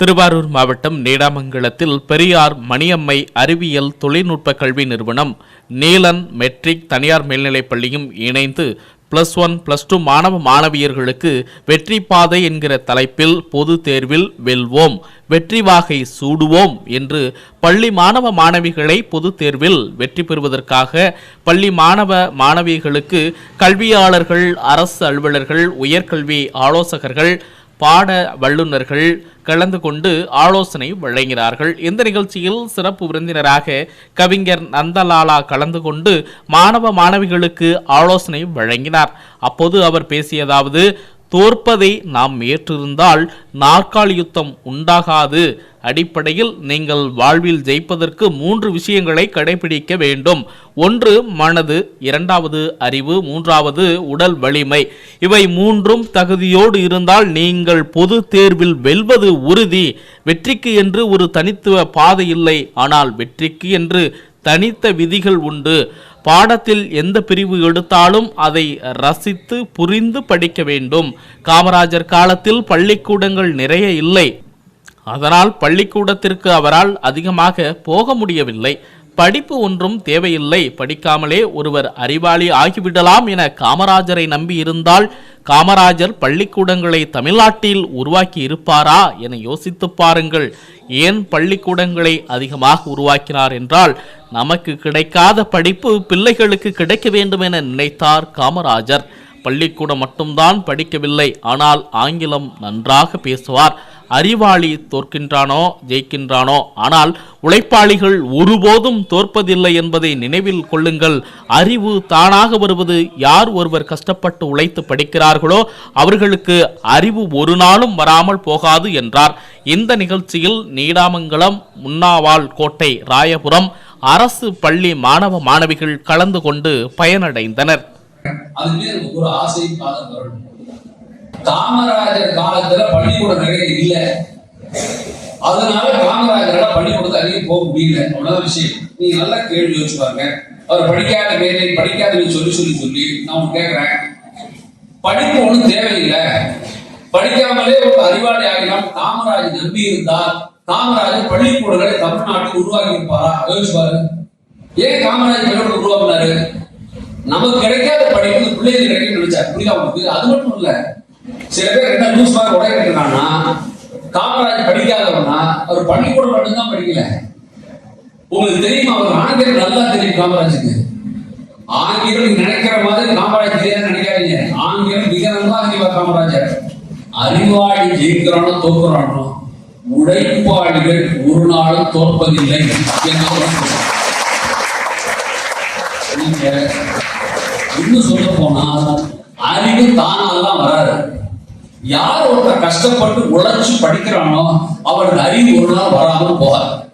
திருவாரூர் மாவட்டம் நீடாமங்கலத்தில் பெரியார் மணியம்மை அறிவியல் தொழில்நுட்ப கல்வி நிறுவனம் நீலன் மெட்ரிக் தனியார் மேல்நிலைப் பள்ளியும் இணைந்து பிளஸ் ஒன் பிளஸ் டூ மாணவ மாணவியர்களுக்கு வெற்றி பாதை என்கிற தலைப்பில் பொது தேர்வில் வெல்வோம் வெற்றி வாகை சூடுவோம் என்று பள்ளி மாணவ மாணவிகளை பொது தேர்வில் வெற்றி பெறுவதற்காக பள்ளி மாணவ மாணவிகளுக்கு கல்வியாளர்கள் அரசு அலுவலர்கள் உயர்கல்வி ஆலோசகர்கள் பாட வல்லுநர்கள் கலந்து கொண்டு ஆலோசனை வழங்கினார்கள். இந்த நிகழ்ச்சியில் சிறப்பு விருந்தினராக கவிஞர் நந்தலாலா கலந்து கொண்டு மாணவ மாணவிகளுக்கு ஆலோசனை வழங்கினார். அப்போது அவர் பேசியதாவது தோற்பதை நாம் ஏற்றிருந்தால் நாற்காலி யுத்தம் உண்டாகாது. அடிப்படையில் நீங்கள் வாழ்வில் ஜெயிப்பதற்கு மூன்று விஷயங்களை கடைபிடிக்க வேண்டும். ஒன்று மனது. இரண்டாவது அறிவு. மூன்றாவது உடல் வலிமை. இவை மூன்றும் தகுதியோடு இருந்தால் நீங்கள் பொது தேர்வில் வெல்வது உறுதி. வெற்றிக்கு என்று ஒரு தனித்துவ பாதை இல்லை. ஆனால் வெற்றிக்கு என்று தனித்த விதிகள் உண்டு. பாடத்தில் எந்த பிரிவு எடுத்தாலும் அதை ரசித்து புரிந்து படிக்க வேண்டும். காமராஜர் காலத்தில் பள்ளிக்கூடங்கள் நிறைய இல்லை. அதனால் பள்ளிக்கூடத்திற்கு அவரால் அதிகமாக போக முடியவில்லை. படிப்பு ஒன்றும் தேவையில்லை. படிக்காமலே ஒருவர் அறிவாளி ஆகிவிடலாம் என காமராஜரை நம்பி இருந்தால் காமராஜர் பள்ளிக்கூடங்களை தமிழ்நாட்டில் உருவாக்கி இருப்பாரா என யோசித்து பாருங்கள். ஏன் பள்ளிக்கூடங்களை அதிகமாக உருவாக்கினார் என்றால் நமக்கு கிடைக்காத படிப்பு பிள்ளைகளுக்கு கிடைக்க வேண்டும் என நினைத்தார் காமராஜர். பள்ளிக்கூடம் மட்டும்தான் படிக்கவில்லை ஆனால் ஆங்கிலம் நன்றாக பேசுவார். அறிவாளி தோற்கின்றானோ ஜெயிக்கின்றானோ. ஆனால் உழைப்பாளிகள் ஒருபோதும் தோற்பதில்லை என்பதை நினைவில் கொள்ளுங்கள். அறிவு தானாக வருவது யார் ஒருவர் கஷ்டப்பட்டு உழைத்து படிக்கிறார்களோ அவர்களுக்கு அறிவு ஒரு நாளும் வராமல் போகாது என்றார். இந்த நிகழ்ச்சியில் நீடாமங்கலம் முன்னாவால் கோட்டை ராயபுரம் அரசு பள்ளி மாணவ மாணவிகள் கலந்து கொண்டு பயனடைந்தனர். காமராஜர் காலத்துல பள்ளிக்கூடம் நிறைய இல்ல. அதனால காமராஜரால பள்ளிக்கூடத்தை அதிகம் போக முடியல. அவ்வளவுதான் விஷயம். நீங்க நல்லா கேள்வி யோசிச்சு பாருங்க. அவர் படிக்காத வேலை படிக்காதன்னு சொல்லி சொல்லி சொல்லி நான் உங்களுக்கு கேட்கிறேன் படிப்பு ஒண்ணும் தேவையில்லை. படிக்காமலே ஒரு அறிவாளி ஆகினால் காமராஜ் நம்பி இருந்தால் காமராஜர் பள்ளிக்கூடங்களை தமிழ்நாட்டில் உருவாக்கி இருப்பாரா? யோசிச்சு பாருங்க. ஏன் காமராஜர் பள்ளிக்கூடம் உருவாக்குனாரு? நமக்கு கிடைக்காத படிப்பு பிள்ளைகள் கிடைக்கும் நினைச்சார். புரியுதா உங்களுக்கு? அது மட்டும் இல்லை. சில பேர் என்ன நியூஸ் பார்க்க உடைய கேட்டுருக்காங்கன்னா காமராஜ் படிக்காதவனா அவர் பள்ளிக்கூடம் மட்டும்தான் படிக்கல. உங்களுக்கு தெரியுமா அவர் ஆங்கிலம் நல்லா தெரியும் காமராஜுக்கு. ஆங்கிலம் நினைக்கிற மாதிரி காமராஜ் தெரியாது நினைக்காதீங்க. ஆங்கிலம் மிக நல்லா அறிவா காமராஜர். அறிவாளி ஜெயிக்கிறானோ தோக்குறானோ உழைப்பாளிகள் ஒரு நாளும் தோற்பதில்லை நீங்க இன்னும் சொல்ல போனா அறிவு தானாலாம் வராது. யார் ஒருத்தர் கஷ்டப்பட்டு உழைச்சு படிக்கிறானோ அவனுக்கு அறிவு ஒரு நாள் வராமல் போகாது.